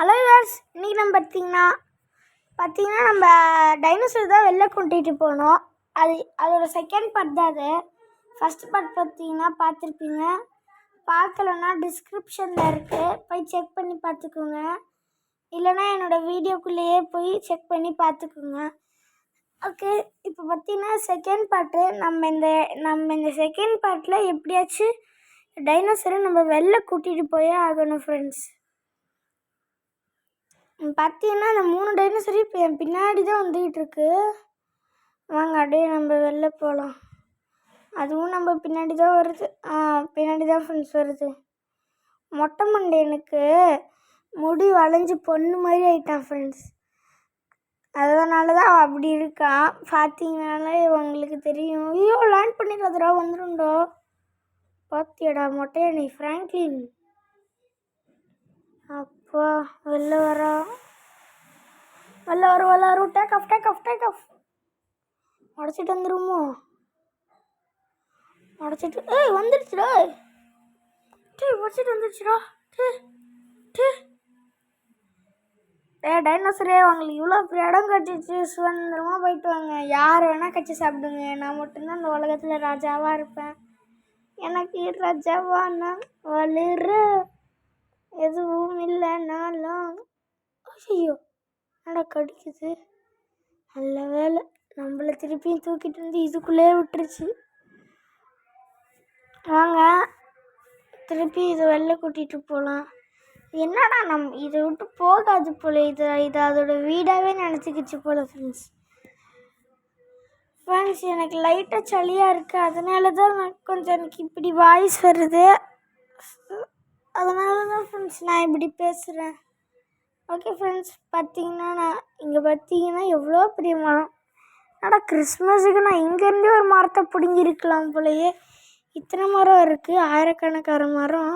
Hello viewers இன்றைக்கி நம்ம பார்த்தீங்கன்னா பார்த்தீங்கன்னா நம்ம டைனோசர் தான் வெளில கூட்டிகிட்டு போனோம். அது அதோட செகண்ட் பார்ட் தான் அது. ஃபஸ்ட் பார்ட் பார்த்தீங்கன்னா பார்த்துருப்பீங்க. பார்க்கலன்னா டிஸ்கிரிப்ஷனில் இருக்குது போய் செக் பண்ணி பார்த்துக்கோங்க. இல்லைன்னா என்னோடய வீடியோக்குள்ளேயே போய் செக் பண்ணி பார்த்துக்குங்க. ஓகே இப்போ பார்த்தீங்கன்னா செகண்ட் பார்ட்டு நம்ம இந்த நம்ம இந்த செகண்ட் பார்ட்டில் எப்படியாச்சும் டைனோசரை நம்ம வெளில கூட்டிகிட்டு போயே ஆகணும் ஃப்ரெண்ட்ஸ் பார்த்தீங்கன்னா அந்த மூணு டைனோசரி இப்போ என் பின்னாடி தான் வந்துக்கிட்டு இருக்கு வாங்க அப்படியே நம்ம வெளில போகலாம் அதுவும் நம்ம பின்னாடி தான் வருது. ஆ பின்னாடி தான் ஃப்ரெண்ட்ஸ் வருது. மொட்டை மண்டையனுக்கு முடி வளைஞ்சு பொண்ணு மாதிரி ஆயிட்டான் ஃப்ரெண்ட்ஸ் அதனால தான் அப்படி இருக்கான். பார்த்தீங்கனாலே உங்களுக்கு தெரியும். ஐயோ லேண்ட் பண்ணிடுறதுடா வந்துடும்டோ பார்த்தியடா மொட்டையணி ஃப்ராங்க்லின் அப்பா வெளில வரா. வெளில வரும் வெளில வரும் take off take off take off உடச்சிட்டு வந்துருமோ உடச்சிட்டு ஏய் வந்துடுச்சுடா டே உடச்சிட்டு வந்துடுச்சுடா டே டே. ஏ டைனோசரே உங்களுக்கு இவ்வளோ பெரிய இடம் கட்டிச்சு. சுதந்திரமாக போயிட்டு வாங்க. யார் வேணால் கட்சி சாப்பிடுங்க. நான் மட்டும்தான் இந்த உலகத்தில் ராஜாவாக இருப்பேன். எனக்கு ராஜாவானா வளிர எதுவும் இல்லைனாலும் ஐயோ என்னடா கடிக்குது? நல்ல வேலை நம்மளை திருப்பியும் தூக்கிட்டு வந்து இதுக்குள்ளேயே விட்டுருச்சு. வாங்க திருப்பி இதை வெளில கூட்டிகிட்டு போகலாம் என்னடா நம் இதை விட்டு போகாது போல இது இது அதோட வீடாகவே நினச்சிக்கிச்சு போல் ஃப்ரெண்ட்ஸ் ஃப்ரெண்ட்ஸ் எனக்கு லைட்டாக சளியாக இருக்குது அதனால தான் நான் கொஞ்சம் எனக்கு இப்படி வாய்ஸ் வருது. அதனால தான் ஃப்ரெண்ட்ஸ் நான் இப்படி பேசுகிறேன் ஓகே ஃப்ரெண்ட்ஸ் பார்த்தீங்கன்னா நான் இங்கே பார்த்தீங்கன்னா எவ்வளோ பெரிய மரம் ஆனால் கிறிஸ்மஸுக்கு நான் இங்கேருந்தே ஒரு மரத்தை பிடுங்கிருக்கலாம் போலயே. இத்தனை மரம் இருக்குது ஆயிரக்கணக்கான மரம்.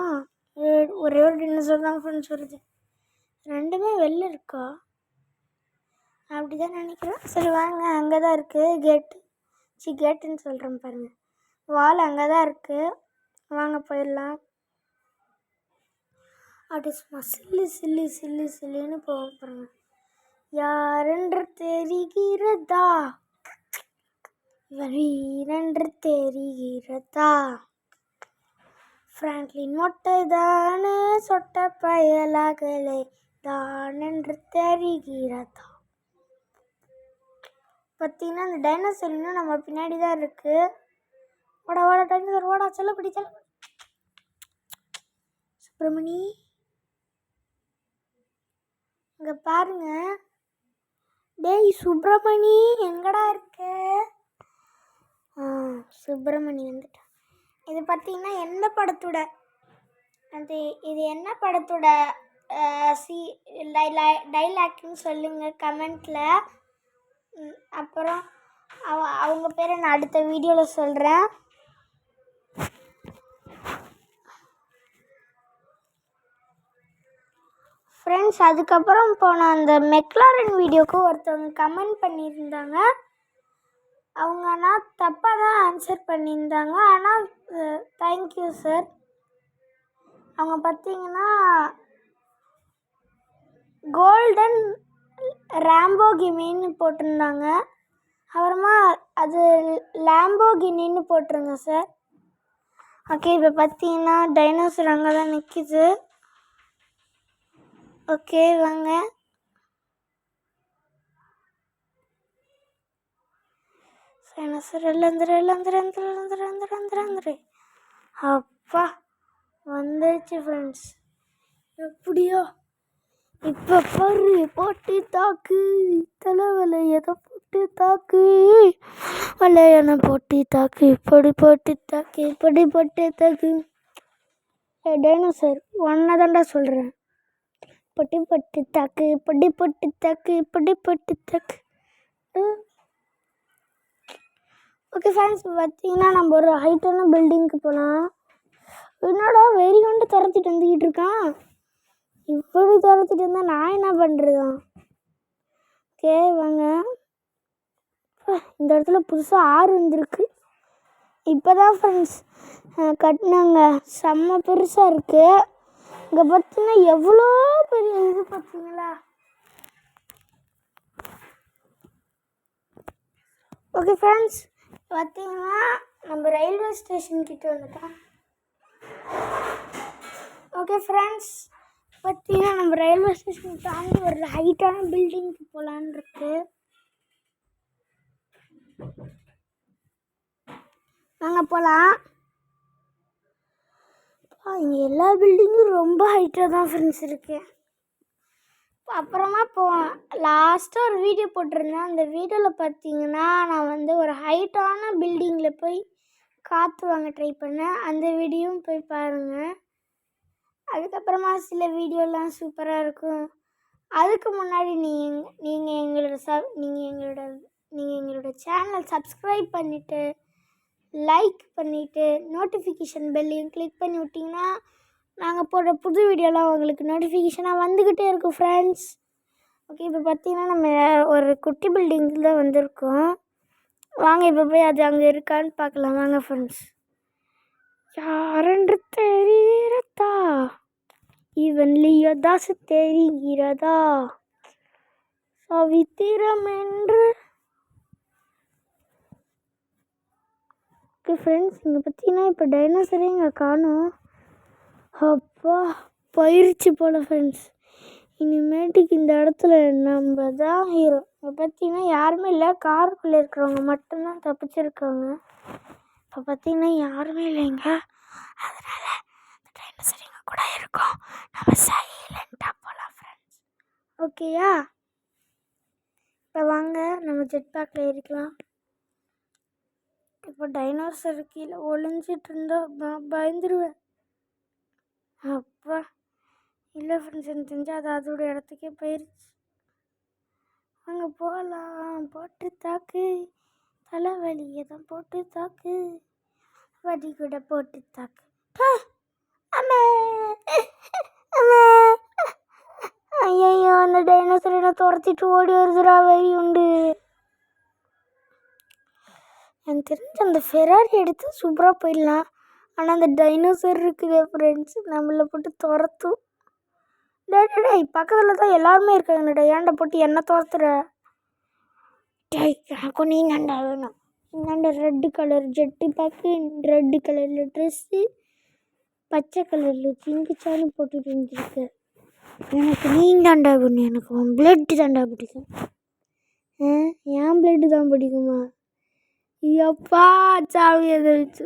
ஒரே- ஒரே ஒரு டின்னசர் தான் ஃப்ரெண்ட்ஸ் வருது. ரெண்டுமே வெளில இருக்கா? அப்படி தான் நினைக்கிறேன். சரி வாங்க அங்கே தான் இருக்குது கேட்டு சி கேட்டுன்னு சொல்கிறேன் பாருங்கள் வால் அங்கே தான் இருக்குது வாங்க போயிடலாம். அப்படி சும்மா சில்லு சில்லு சில்லு சில்லுன்னு போவோம் பாருங்க யாரென்று தெரிகிறதா? வீரென்று தெரிகிறதா? ஃப்ராங்க்லின் மொட்டை தானே சொட்ட பயலாகலே தானென்று தெரிகிறதா? பார்த்தீங்கன்னா அந்த டைனோசர் இன்னும் நம்ம பின்னாடி தான் இருக்குது ஓட ஓட டைனோசர் ஓடா சொல்ல பிடிச்சல சுப்பிரமணி. இங்கே பாருங்க. டேய் சுப்பிரமணி எங்கடா இருக்க? ஆ சுப்பிரமணி வந்துட்டான் இது பார்த்தீங்கன்னா எந்த படத்தோட? அது இது என்ன படத்தோட சி டைலா டைலாக்னு சொல்லுங்கள் கமெண்ட்டில் அப்புறம் அவ அவங்க பேரை நான் அடுத்த வீடியோவில் சொல்கிறேன் ஃப்ரெண்ட்ஸ் அதுக்கப்புறம் போன அந்த மெக்லாரன் வீடியோக்கு ஒருத்தவங்க கமெண்ட் பண்ணியிருந்தாங்க. அவங்க ஆனால் தப்பாக தான் ஆன்சர் பண்ணியிருந்தாங்க. ஆனால் தேங்க்யூ சார் அவங்க பார்த்தீங்கன்னா கோல்டன் ராம்போகிமின்னு போட்டிருந்தாங்க. அப்புறமா அது லேம்போகினின்னு போட்டிருங்க சார் ஓகே இப்போ பார்த்தீங்கன்னா டைனோசர் அங்கே தான் நிற்கிது ஓகே வாங்க. டைனோசர் எல்லந்திர எல்லந்திர எந்திர எந்திர எந்திர அப்பா வந்துச்சு ஃப்ரெண்ட்ஸ் எப்படியோ? இப்போ பாரு போட்டு தாக்கு. தலைவலை எதை போட்டு தாக்கு? வலையனை போட்டு தாக்கு. இப்படி போட்டு தாக்கு இப்படி போட்டு தாக்கு. டேனோ சார் ஒன்றை தாண்டா சொல்கிறேன் இப்படி போட்டு தாக்கு இப்படி போட்டு தாக்கு இப்படி போட்டு தாக்கு. ஓகே ஃப்ரெண்ட்ஸ் பார்த்தீங்கன்னா நம்ம ஒரு ஹைட்டான பில்டிங்க்கு போகலாம் என்னடா வெறி கொண்டு துரத்திட்டு வந்துக்கிட்டு இருக்கான்? இப்படி துரத்திட்டு இருந்தால் நான் என்ன பண்ணுறதான் ஓகே வாங்க. இந்த இடத்துல புதுசாக ஆறு வந்திருக்கு. இப்போ தான் ஃப்ரெண்ட்ஸ் கட்டினாங்க. செம்ம பெருசாக இருக்குது இங்கே பார்த்தீங்கன்னா எவ்வளோ பெரிய இது பார்த்தீங்களா ஓகே ஃப்ரெண்ட்ஸ் பார்த்தீங்கன்னா நம்ம ரயில்வே ஸ்டேஷன் கிட்ட வந்துட்டோம். ஓகே ஃப்ரெண்ட்ஸ் பார்த்தீங்கன்னா நம்ம ரயில்வே ஸ்டேஷன் தாண்டி ஒரு ஹைட்டான பில்டிங்க்கு போகலான் இருக்கு. நாங்கள் போகலாம் இங்கே எல்லா பில்டிங்கும் ரொம்ப ஹைட்டாக தான் ஃப்ரெண்ட்ஸ் இருக்கு அப்புறமா இப்போ லாஸ்ட்டாக ஒரு வீடியோ போட்டிருந்தேன். அந்த வீடியோவில் பார்த்தீங்கன்னா நான் வந்து ஒரு ஹைட்டான பில்டிங்கில் போய் காற்று வாங்க ட்ரை பண்ணேன். அந்த வீடியோவும் போய் பாருங்கள் அதுக்கப்புறமா சில வீடியோலாம் சூப்பராக இருக்கும். அதுக்கு முன்னாடி நீங்கள் நீங்கள் எங்களோட சப் நீங்கள் எங்களோட நீங்கள் எங்களோட சேனல் சப்ஸ்கிரைப் பண்ணிவிட்டு லைக் பண்ணிவிட்டு நோட்டிஃபிகேஷன் பெல்லையும் கிளிக் பண்ணி விட்டிங்கன்னா நாங்கள் போடுற புது வீடியோலாம் உங்களுக்கு நோட்டிஃபிகேஷனாக வந்துக்கிட்டே இருக்கும் ஃப்ரெண்ட்ஸ் ஓகே இப்போ பார்த்தீங்கன்னா நம்ம ஒரு குட்டி பில்டிங்கில் தான் வந்திருக்கோம். வாங்க இப்போ போய் அது அங்கே இருக்கான்னு பார்க்கலாம். வாங்க ஃப்ரெண்ட்ஸ் யாரென்று தெரிகிறதா? இவன் லியோதாஸ் தெரிகிறதா? சவித்திரம் என்று ஓகே ஃப்ரெண்ட்ஸ் இங்கே பார்த்தீங்கன்னா இப்போ டைனோசரே இங்கே காணும். அப்பா பயிற்சி போல் ஃப்ரெண்ட்ஸ் இனிமேட்டுக்கு இந்த இடத்துல நம்ம தான் ஹீரோ இப்போ பார்த்தீங்கன்னா யாருமே இல்லை. காருக்குள்ளே இருக்கிறவங்க மட்டும்தான் தப்பிச்சிருக்காங்க. இப்போ பார்த்தீங்கன்னா யாருமே இல்லைங்க அதனால் இந்த டைனோசர் எங்கள் கூட இருக்கும். நம்ம சைலண்ட்டாக போகலாம் ஃப்ரெண்ட்ஸ் ஓகேயா இப்போ வாங்க நம்ம ஜெட் பேக்கில் ஏறிக்கலாம் இப்போ டைனோசர் கீழே ஒளிஞ்சிட்டு இருந்தா ப- பயந்துருவேன் அப்பா இல்லை ஃப்ரெண்ட்ஸ் எனக்கு தெரிஞ்சால் அது அதோட இடத்துக்கே போயிருச்சு அங்கே போகலாம் போட்டு தாக்கு தலைவலியை தான் போட்டு தாக்கு வடி கூட போட்டு தாக்கு பா! அம்மா! அம்மா! அந்த டைனோசர் என்ன துரத்திட்டு ஓடி வருதுடா வரி உண்டு எனக்கு தெரிஞ்சு அந்த ஃபெராரி எடுத்து சூப்பராக போயிடலாம். ஆனால் அந்த டைனோசர் இருக்குது ஃப்ரெண்ட்ஸ் நம்மளை போட்டு துரத்தும் டேய் டேய் பக்கத்தில் தான் எல்லாருமே இருக்காங்கடா ஏன்டா போட்டு என்ன துரத்துற? டேய் எனக்கும் நீங்கண்டா வேணும். இந்தாண்ட red colour jet pack red கலரில் ட்ரெஸ்ஸு பச்சை கலரில் சிங்கிச்சாலும் போட்டுட்டு இருந்துருக்கு. எனக்கு நீந்தாண்டா பண்ணு எனக்கு உன் பிளட்டு தாண்டா பிடிக்கும். ஆ பிளட்டு தான் பிடிக்குமா? எப்பா சாமி எதிர்த்து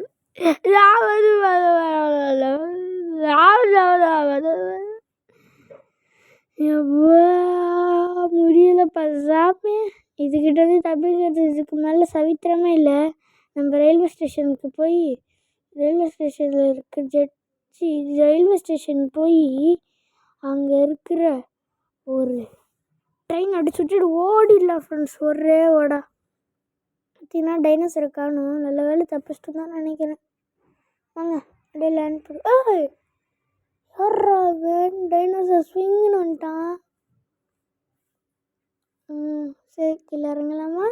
ராவது ராவது முடியல பசாமி இதுக்கிட்ட வந்து தப்பிக்கிறது இதுக்கு மேலே சவித்திரமே இல்லை. நம்ம ரயில்வே ஸ்டேஷனுக்கு போய் ரயில்வே ஸ்டேஷனில் இருக்க ஜெட்சி ரயில்வே ஸ்டேஷன் போய் அங்கே இருக்கிற ஒரு ட்ரெயின் அடிச்சு விட்டுட்டு ஓடிடலாம் ஃப்ரெண்ட்ஸ் ஒரே ஓடா. பார்த்தீங்கன்னா டைனோசரை காணும். நல்ல வேலை தப்பிச்சிட்டு தான் நினைக்கிறேன். வாங்க அப்படியே லேண்ட் பண்ணு ஏய் யாரா டைனோசர் ஸ்விங்னு வந்துட்டான். ம் சரி கீழே இறங்கலாமா?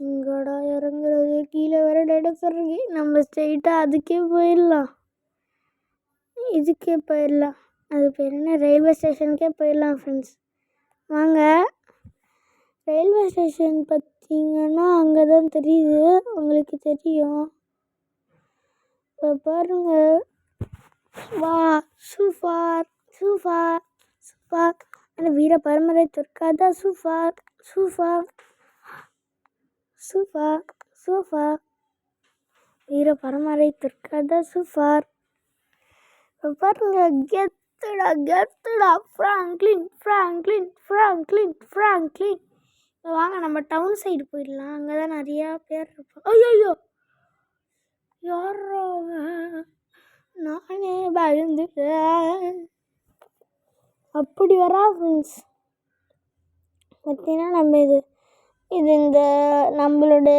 இங்கடா இறங்குறது. கீழே வேற டைனோசர் இருக்கு. நம்ம ஸ்ட்ரெயிட்டாக அதுக்கே போயிடலாம். இதுக்கே போயிடலாம். அது பேர் என்ன? ரயில்வே ஸ்டேஷனுக்கே போயிடலாம் ஃப்ரெண்ட்ஸ் வாங்க ரயில்வே ஸ்டேஷன் பத் பார்த்தீங்கன்னா அங்கே தான் தெரியுது. உங்களுக்கு தெரியும். இப்போ பாருங்க. வா சூஃபார் சூஃபா சூஃபார். அந்த வீர பரமரை துர்க்காதா சூஃபார் சூஃபா சூஃபா சூஃபா வீர பரமரை துர்க்காதா சூஃபார். இப்போ பாருங்க. கெத்துடா கெத்துடா. ஃப்ராங்க்லின் ஃப்ராங்க்லின் ஃப்ராங்க்லின் ஃப்ராங்க்லின் இப்போ வாங்க நம்ம டவுன் சைடு போயிடலாம். அங்கே தான் நிறையா பேர் இருப்போம் ஐயோ யாரோ நானே பயந்துட்டேன். அப்படி வரா ஃப்ரெண்ட்ஸ் பார்த்தீங்கன்னா நம்ம இது இது இந்த நம்மளோட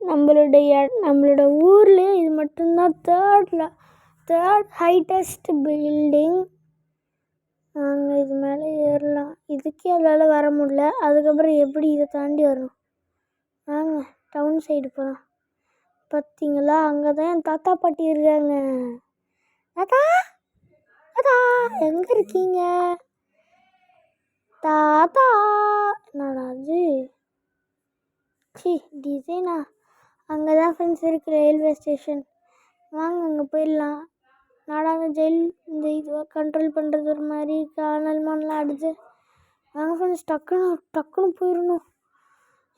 நம்மளுடைய நம்மளோட ஊர்லேயே இது மட்டும்தான் தேர்டில் தேர்ட் ஹைட்டஸ்ட் பில்டிங் நாங்கள் இது மேலே ஏறலாம். இதுக்கே அதால் வர முடியல. அதுக்கப்புறம் எப்படி இதை தாண்டி வரும் வாங்க டவுன் சைடு போகலாம் பார்த்தீங்களா அங்கே தான் என் தாத்தா பாட்டி இருக்காங்க. தாத்தா? தாத்தா எங்கே இருக்கீங்க? தாத்தா! என்னடா அது சி டிசைனா அங்கே தான் ஃப்ரெண்ட்ஸ் இருக்கு ரயில்வே ஸ்டேஷன் வாங்க அங்கே போயிடலாம். நாடான ஜெயில் இந்த இதுவாக கண்ட்ரோல் பண்ணுறது ஒரு மாதிரி காணல் மணலாம் ஆடுது நாங்கள் ஃப்ரெண்ட்ஸ் டக்குன்னு டக்குன்னு போயிடணும்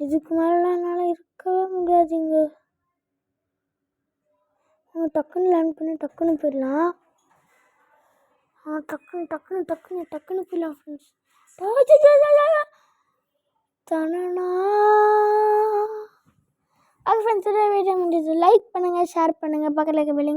இதுக்கு மேலாம் என்னால் இருக்கவே முடியாது இங்கே. அவங்க டக்குன்னு லேர்ன் பண்ணி டக்குன்னு போயிடலாம் ஆ டக்குன்னு டக்குன்னு டக்குன்னு டக்குன்னு போயிடலாம் ஃப்ரெண்ட்ஸ் தனனா. அது ஃப்ரெண்ட்ஸ் வீடியோ முடிஞ்சது. லைக் பண்ணுங்கள் ஷேர் பண்ணுங்கள் பக்கத்தில் இருக்க பில்லிங்